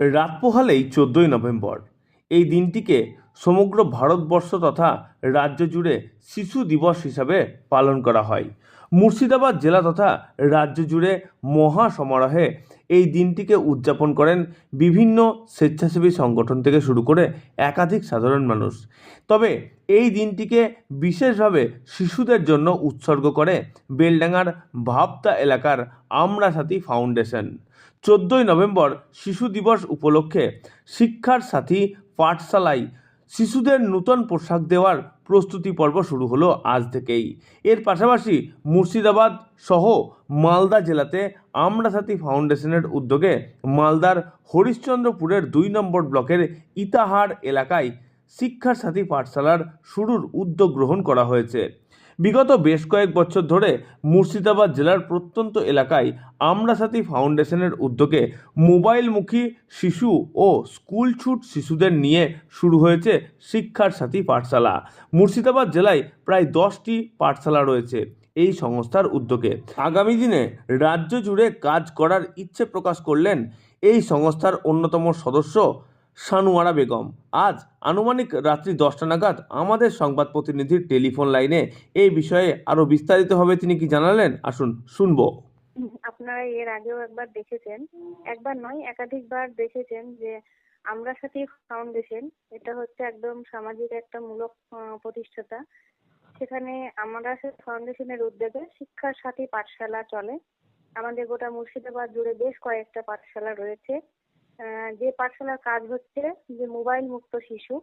রাত পোহালেই চোদ্দই নভেম্বর। এই দিনটিকে সমগ্র ভারতবর্ষ তথা রাজ্য জুড়ে শিশু দিবস হিসাবে পালন করা হয়। মুর্শিদাবাদ জেলা তথা রাজ্য জুড়ে মহা সমারোহে এই দিনটিকে উদযাপন করেন বিভিন্ন স্বেচ্ছাসেবী সংগঠন থেকে শুরু করে একাধিক সাধারণ মানুষ। তবে এই দিনটিকে বিশেষভাবে শিশুদের জন্য উৎসর্গ করে বেলডাঙ্গার ভাবতা এলাকার আমরা সাথী ফাউন্ডেশন। চোদ্দোই নভেম্বর শিশু দিবস উপলক্ষে শিক্ষার সাথী পাঠশালায় শিশুদের নূতন পোশাক দেওয়ার প্রস্তুতি পর্ব শুরু হলো আজ থেকেই। এর পাশাপাশি মুর্শিদাবাদ সহ মালদা জেলাতে আমরা সাথী ফাউন্ডেশনের উদ্যোগে মালদার হরিশ্চন্দ্রপুরের দুই নম্বর ব্লকের ইতাহার এলাকায় শিক্ষার সাথী পাঠশালার শুরুর উদ্যোগ গ্রহণ করা হয়েছে। বিগত বেশ কয়েক বছর ধরে মুর্শিদাবাদ জেলার প্রত্যন্ত এলাকায় আমরা সাথী ফাউন্ডেশনের উদ্যোগে মোবাইলমুখী শিশু ও স্কুল ছুট শিশুদের নিয়ে শুরু হয়েছে শিক্ষার সাথী পাঠশালা। মুর্শিদাবাদ জেলায় প্রায় দশটি পাঠশালা রয়েছে এই সংস্থার উদ্যোগে। আগামী দিনে রাজ্য জুড়ে কাজ করার ইচ্ছে প্রকাশ করলেন এই সংস্থার অন্যতম সদস্য সানুয়ারা বেগম। আজ আনুমানিক রাত্রি দশটা নাগাদ আমাদের সংবাদ প্রতিনিধির টেলিফোন লাইনে এই বিষয়ে আরও বিস্তারিতভাবে তিনি কি জানালেন? আসুন, শুনব। আপনারা এর আগেও একবার দেখেছেন, একবার নয়, একাধিকবার দেখেছেন যে আমরা সাথে ফাউন্ডেশন, এটা হচ্ছে একদম সামাজিক একটা মূলক প্রতিষ্ঠাতা। সেখানে আমরা ফাউন্ডেশনের উদ্যোগে শিক্ষার সাথে পাঠশালা চলে। আমাদের গোটা মুর্শিদাবাদ জুড়ে বেশ কয়েকটা পাঠশালা রয়েছে। যে পাঠশালার কাজ হচ্ছে যে মোবাইল মুক্ত শিশু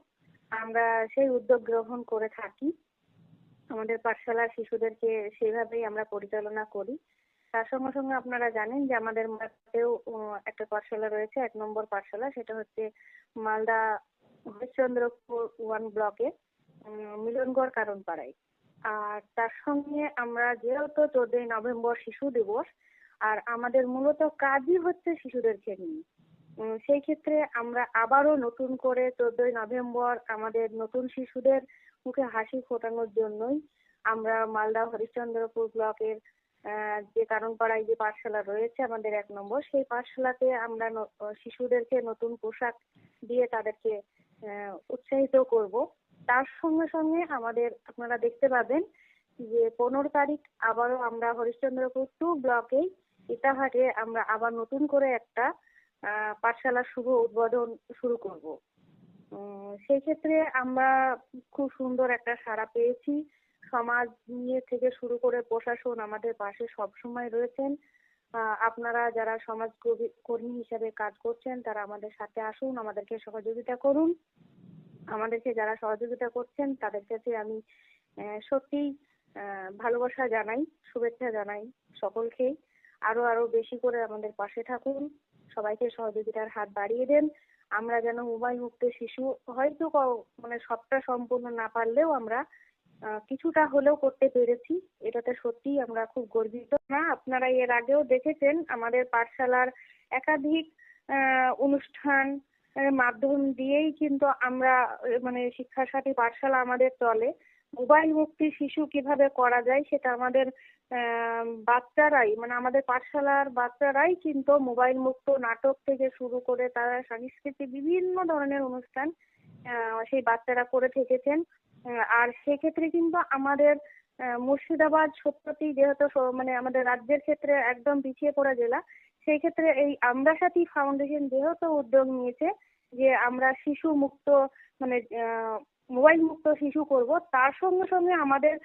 আমরা সেই উদ্যোগ গ্রহণ করে থাকি। আমাদের পাঠশালার শিশুদেরকে সেভাবেই আমরা পরিচালনা করি। তার সঙ্গে সঙ্গে আপনারা জানেন যে আমাদের উম, একটা পাঠশালা রয়েছে এক নম্বর পাঠশালা সেটা হচ্ছে মালদা হরিশ্চন্দ্রপুর ওয়ান ব্লকে মিলনগড় কারণপাড়ায়। আর তার সঙ্গে আমরা যেহেতু চোদ্দই নভেম্বর শিশু দিবস আর আমাদের মূলত কাজই হচ্ছে শিশুদেরকে নিয়ে। সেই ক্ষেত্রে আমরা আবারও নতুন করে চোদ্দই নভেম্বর আমাদের নতুন শিশুদের মুখে হাসি ফোটানোর জন্যই আমরা মালদা হরিশ্চন্দ্রপুর ব্লকের যে কারণপাড়ায় যে পাঠশালা রয়েছে আমাদের এক নম্বর, সেই পাঠশালাতে আমরা শিশুদেরকে নতুন পোশাক দিয়ে তাদেরকে উৎসাহিত করব। তার সঙ্গে সঙ্গে আমাদের, আপনারা দেখতে পাবেন যে পনেরো তারিখ আবারও আমরা হরিশ্চন্দ্রপুর টু ব্লকেই ইটাহাটে আমরা আবার নতুন করে একটা আহ, পাঠশালা শুভ উদ্বোধন শুরু করব। সেই ক্ষেত্রে আমরা খুব সুন্দর একটা সাড়া পেয়েছি। সমাজ নিয়ে থেকে শুরু করে প্রশাসন আমাদের পাশে সবসময় রয়েছেন। আপনারা যারা সমাজ কর্মী- হিসেবে কাজ করছেন তারা আমাদের সাথে আসুন আমাদেরকে সহযোগিতা করুন। আমাদেরকে যারা সহযোগিতা করছেন তাদের কাছে আমি সত্যিই ভালোবাসা জানাই শুভেচ্ছা জানাই সকলকেই আরও আরও বেশি করে আমাদের পাশে থাকুন। সবাইকে সহযোগিতার হাত বাড়িয়ে দেন। আমরা যেন মোবাইল মুক্ত শিশু হয়তো মানে সবটা সম্পূর্ণ না পারলেও আমরা কিছুটা হলেও করতে পেরেছি। এটাতে সত্যিই আমরা খুব গর্বিত। না, আপনারা এর আগেও দেখেছেন আমাদের পাঠশালার একাধিক অনুষ্ঠান মাধ্যম দিয়েই কিন্তু আমরা মানে শিক্ষার সাথী পাঠশালা আমাদের চলে। মোবাইল মুক্তি শিশু কীভাবে করা যায় সেটা আমাদের বাচ্চারাই মানে আমাদের পাঠশালার বাচ্চারাই কিন্তু মোবাইল মুক্ত নাটক থেকে শুরু করে তারা সাংস্কৃতিক বিভিন্ন ধরনের অনুষ্ঠান সেই বাচ্চারা করে থেকেছেন। আর সেক্ষেত্রে কিন্তু আমাদের মুর্শিদাবাদ সত্যি যেহেতু মানে আমাদের রাজ্যের ক্ষেত্রে একদম পিছিয়ে পড়া জেলা সেই ক্ষেত্রে এই আমরা সাথী ফাউন্ডেশন যেহেতু উদ্যোগ নিয়েছে যে আমরা শিশু মুক্ত মানে মোবাইল মুক্ত শিশু করব, তার সঙ্গে সঙ্গে আমাদের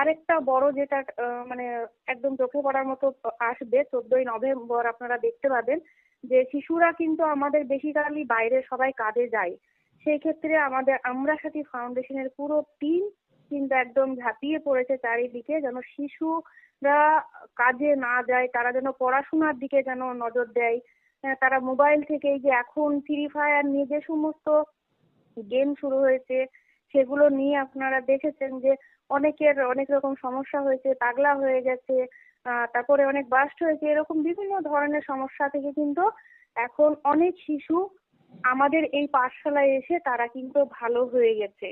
আরেকটা বড় যেটা মানে একদম চোখে পড়ার মতো আসবে, চোদ্দই নভেম্বর আপনারা দেখতে পাবেন, যে শিশুরা কিন্তু আমাদের বেসিক্যালি বাইরে সবাই কাজে যায়। সেই ক্ষেত্রে আমাদের, আমরা সাথী ফাউন্ডেশনের পুরো টিম কিন্তু একদম ঝাঁপিয়ে পড়েছে চারিদিকে, যেন শিশুরা কাজে না যায়, তারা যেন পড়াশোনার দিকে যেন নজর দেয়। তারা মোবাইল থেকে এই যে এখন ফ্রি ফায়ার নিয়ে যে সমস্ত গেম শুরু হয়েছে সেগুলো নিয়ে আপনারা দেখেছেন যে অনেকের অনেক রকম সমস্যা হয়েছে, পাগলা হয়ে গেছে তারপরে অনেক বাস্ট হয়েছে, এরকম বিভিন্ন ধরনের সমস্যা থেকে কিন্তু এখন অনেক শিশু আমাদের এই পাঠশালায় এসে তারা কিন্তু ভালো হয়ে গেছে।